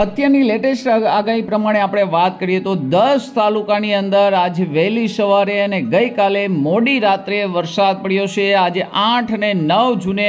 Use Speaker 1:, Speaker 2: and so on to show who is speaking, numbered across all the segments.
Speaker 1: અત્યારની લેટેસ્ટ આગાહી પ્રમાણે આપણે વાત કરીએ તો દસ તાલુકાની અંદર આજે વહેલી સવારે અને ગઈકાલે મોડી રાત્રે વરસાદ પડ્યો છે. આજે આઠ અને નવ જૂને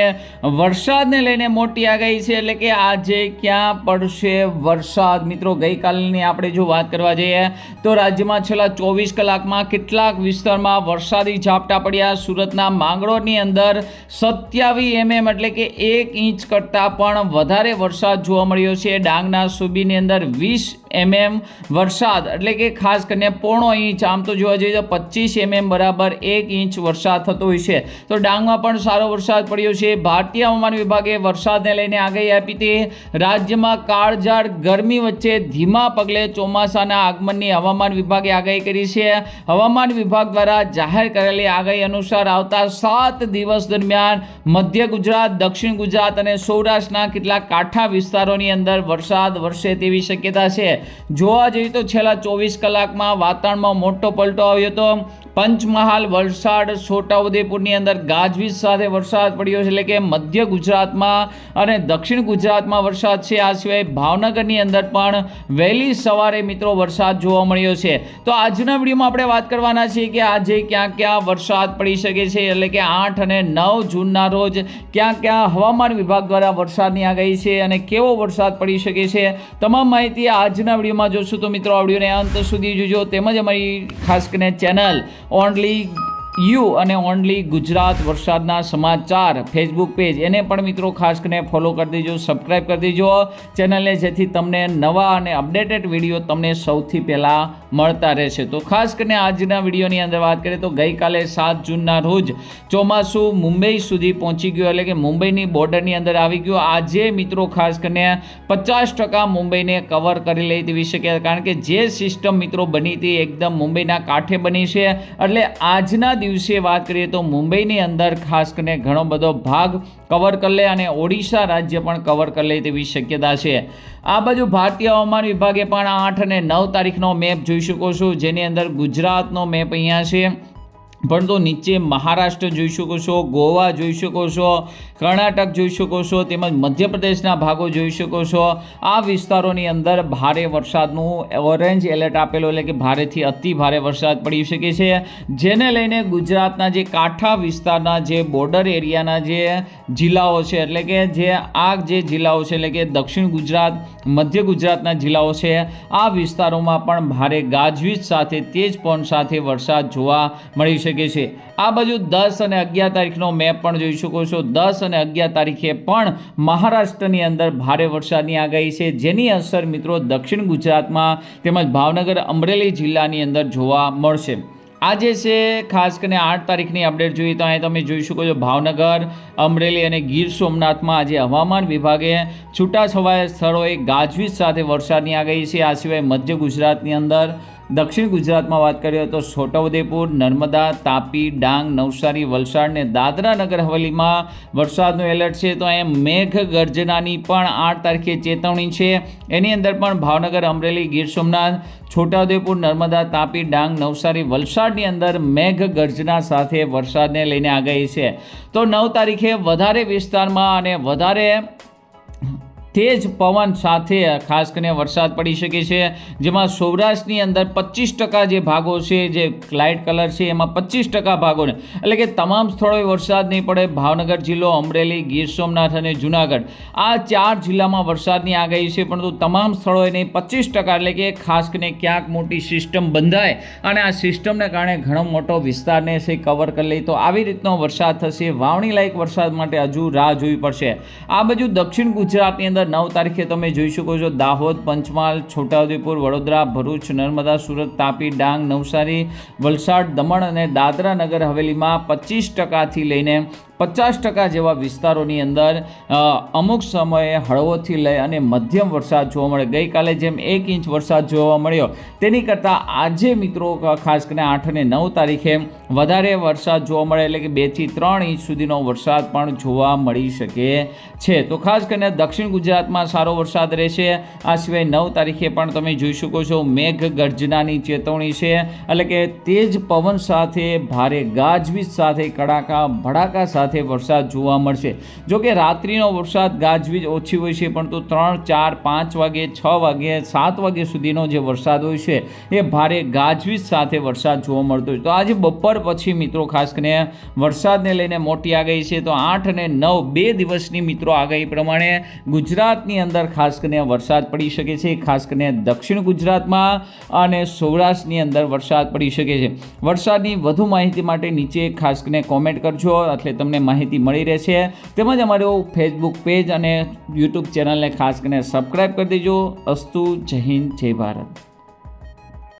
Speaker 1: વરસાદને લઈને મોટી આગાહી છે. એટલે કે આજે ક્યાં પડશે વરસાદ? મિત્રો, ગઈકાલની આપણે જો વાત કરવા જઈએ તો રાજ્યમાં છેલ્લા ચોવીસ કલાકમાં કેટલાક વિસ્તારમાં વરસાદી ઝાપટા પડ્યા. સુરતના માંગરોળની અંદર સત્યાવીસ એમએમ એટલે કે એક ઇંચ કરતાં પણ વધારે વરસાદ જોવા મળ્યો છે. ડાંગના સુબીની અંદર વીસ એમએમ વરસાદ. એટલે કે ખાસ કરીને પોણો ઇંચ. આમ તો જોવા જઈએ તો પચીસ એમએમ બરાબર એક ઇંચ વરસાદ થતો હોય છે. તો ડાંગમાં પણ સારો વરસાદ પડ્યો છે. ભારતીય હવામાન વિભાગે વરસાદને લઈને આગાહી આપી હતી. રાજ્યમાં કાળઝાળ ગરમી વચ્ચે ધીમા પગલે ચોમાસાના આગમનની હવામાન વિભાગે આગાહી કરી છે. હવામાન વિભાગ દ્વારા જાહેર કરેલી આગાહી અનુસાર આવતા સાત દિવસ દરમિયાન મધ્ય ગુજરાત, દક્ષિણ ગુજરાત અને સૌરાષ્ટ્રના કેટલાક કાંઠા વિસ્તારોની અંદર વરસાદ વરસે તેવી શક્યતા છે. જોવા જઈએ તો છેલ્લા ચોવીસ કલાકમાં વાતાવરણમાં મોટો પલટો આવ્યો હતો પંચમહાલ વલસાડ, છોટાઉદેપુરની અંદર ગાજવીજ સાથે વરસાદ પડ્યો છે. એટલે કે મધ્ય ગુજરાતમાં અને દક્ષિણ ગુજરાતમાં વરસાદ છે. આ સિવાય ભાવનગરની અંદર પણ વહેલી સવારે મિત્રો વરસાદ જોવા મળ્યો છે. તો આજના વિડીયોમાં આપણે વાત કરવાના છીએ કે આજે ક્યાં ક્યાં વરસાદ પડી શકે છે. એટલે કે આઠ અને નવ જૂનના રોજ ક્યાં ક્યાં હવામાન વિભાગ દ્વારા વરસાદની આગાહી છે અને કેવો વરસાદ પડી શકે છે. તમામ માહિતી આજના વિડીયોમાં જોશું. તો મિત્રો, આ વિડીયોને અંત સુધી જોજો. તેમજ અમારી ખાસ કરીને ચેનલ ઓનલી યુ અને ઓનલી ગુજરાત વરસાદના સમાચાર ફેસબુક પેજ. એને પણ મિત્રો ખાસ કરીને ફોલો કરી દેજો સબસ્ક્રાઈબ કરી દેજો. ચેનલને જેથી તમને નવા અને અપડેટેડ વીડિયો તમને સૌથી પહેલાં મળતા રહેશે. તો ખાસ કરીને આજના વિડીયોની અંદર વાત કરીએ તો ગઈકાલે સાત જૂનના રોજ ચોમાસું મુંબઈ સુધી પહોંચી ગયું, એટલે કે મુંબઈની બોર્ડરની અંદર આવી ગયું. આજે મિત્રો ખાસ કરીને પચાસ ટકા મુંબઈને કવર કરી લે તેવી શક્યતા, કારણ કે જે સિસ્ટમ મિત્રો બની હતી એકદમ મુંબઈના કાંઠે બની છે. એટલે આજના દિવસે વાત કરીએ તો મુંબઈની અંદર ખાસ કરીને ઘણો બધો ભાગ કવર કરી લે અને ઓડિશા રાજ્ય પણ કવર કરી લે તેવી શક્યતા છે. આ બાજુ ભારતીય હવામાન વિભાગે પણ આઠ અને નવ તારીખનો મેપ જોઈ શકો છો, જેની અંદર ગુજરાતનો મેપ અહીંયા છે. પરંતુ નીચે મહારાષ્ટ્ર જોઈ શકો છો, ગોવા જોઈ શકો છો, કર્ણાટક જોઈ શકો છો, તેમજ મધ્યપ્રદેશના ભાગો જોઈ શકો છો. આ વિસ્તારોની અંદર ભારે વરસાદનું ઓરેન્જ એલર્ટ આપેલો એટલે કે ભારેથી અતિ ભારે વરસાદ પડી શકે છે. જેને લઈને ગુજરાતના જે કાંઠા વિસ્તારના જે બોર્ડર એરિયાના જે જિલ્લાઓ છે, એટલે કે જે આ જે જિલ્લાઓ છે, એટલે કે દક્ષિણ ગુજરાત, મધ્ય ગુજરાતના જિલ્લાઓ છે, આ વિસ્તારોમાં પણ ભારે ગાજવીજ સાથે, તેજ પવન સાથે વરસાદ જોવા મળી શકે શકે છે. આ બાજુ દસ અને અગિયાર તારીખનો મેપ પણ જોઈ શકો છો. દસ અને અગિયાર તારીખે પણ મહારાષ્ટ્રની અંદર ભારે વરસાદની આગાહી છે. જેની અસર મિત્રો દક્ષિણ ગુજરાતમાં તેમજ ભાવનગર અમરેલી જિલ્લાની અંદર જોવા મળશે. આજે છે ખાસ કરીને આઠ તારીખની અપડેટ જોઈએ તો અહીં તમે જોઈ શકો છો ભાવનગર, અમરેલી અને ગીર સોમનાથમાં આજે હવામાન વિભાગે છૂટાછવાયા સ્થળોએ ગાજવીજ સાથે વરસાદની આગાહી છે. આ સિવાય મધ્ય ગુજરાતની અંદર દક્ષિણ ગુજરાતમાં વાત કરીએ તો છોટાઉદેપુર, નર્મદા, તાપી, ડાંગ, નવસારી, વલસાડ ને દાદરા નગર હવેલીમાં વરસાદનું એલર્ટ છે. તો અહીંયા મેઘ ગર્જનાની પણ આઠ તારીખે ચેતવણી છે. એની અંદર પણ ભાવનગર, અમરેલી, ગીર સોમનાથ, છોટાઉદેપુર, નર્મદા, તાપી, ડાંગ, નવસારી, વલસાડની અંદર મેઘ ગર્જના સાથે વરસાદને લઈને આગાહી છે. તો નવ તારીખે વધારે વિસ્તારમાં અને વધારે તેજ પવન સાથે, ખાસ કરીને વરસાદ પડી શકે છે, જેમાં સૌરાષ્ટ્રની અંદર પચીસ ટકા જે ભાગો છે, જે લાઇટ કલર છે, એમાં પચીસ ટકા ભાગોને એટલે કે તમામ સ્થળોએ વરસાદ નહીં પડે. ભાવનગર જિલ્લો, અમરેલી, ગીર સોમનાથ અને જુનાગઢ, આ ચાર જિલ્લામાં વરસાદની આગાહી છે, પરંતુ તમામ સ્થળોએ નહીં, પચીસ ટકા, એટલે કે ખાસ કરીને ક્યાંક મોટી સિસ્ટમ બંધાય, અને આ સિસ્ટમને કારણે ઘણો મોટો વિસ્તારને છે કવર કરી લઈ, તો આવી રીતનો વરસાદ થશે. વાવણી લાયક વરસાદ માટે હજુ રાહ જોવી પડશે. આ બાજુ દક્ષિણ ગુજરાતની અંદર અંદર નવ તારીખે તમે જોઈ શકો છો દાહોદ, પંચમહાલ, છોટાઉદેપુર, વડોદરા, ભરૂચ, નર્મદા, સુરત, તાપી, ડાંગ, નવસારી, વલસાડ, દમણ અને દાદરા નગર હવેલીમાં પચીસ ટકાથી લઈને પચાસ ટકા જેવા વિસ્તારોની અંદર અમુક સમયે હળવોથી લઈ અને મધ્યમ વરસાદ જોવા મળે. ગઈકાલે જેમ એક ઇંચ વરસાદ જોવા મળ્યો, તેની કરતાં આજે મિત્રો ખાસ કરીને આઠ અને નવ તારીખે વધારે વરસાદ જોવા મળે, એટલે કે બેથી ત્રણ ઇંચ સુધીનો વરસાદ પણ જોવા મળી શકે છે. તો ખાસ કરીને દક્ષિણ ગુજરાતમાં સારો વરસાદ રહેશે. આ સિવાય નવ તારીખે પણ તમે જોઈ શકો છો મેઘ ગર્જનાની ચેતવણી છે. એટલે કે તેજ પવન સાથે, ભારે ગાજવીજ સાથે, કડાકા ભડાકા સાથે સાથે વરસાદ જોવા મળશે. જોકે રાત્રિનો વરસાદ ગાજવીજ ઓછી હોય છે પરંતુ ત્રણ, ચાર, પાંચ વાગે, છ વાગે, સાત વાગે સુધીનો જે વરસાદ હોય છે, એ ભારે ગાજવીજ સાથે વરસાદ જોવા મળતો હોય તો આજે બપોર પછી મિત્રો, ખાસ કરીને વરસાદને લઈને મોટી આગાહી છે, તો આઠ અને નવ બે દિવસની મિત્રો આગાહી પ્રમાણે ગુજરાતની અંદર ખાસ કરીને વરસાદ પડી શકે છે, ખાસ કરીને દક્ષિણ ગુજરાતમાં અને સૌરાષ્ટ્રની અંદર વરસાદ પડી શકે છે. વરસાદની વધુ માહિતી માટે નીચે ખાસ કરીને કોમેન્ટ કરજો, એટલે માહિતી મળી રહેશે તેમજ અમારું ફેસબુક પેજ અને યુટ્યુબ ચેનલને ખાસ કરીને સબસ્ક્રાઈબ કરી દેજો. અસ્તુ, જય હિન્દ, જય ભારત.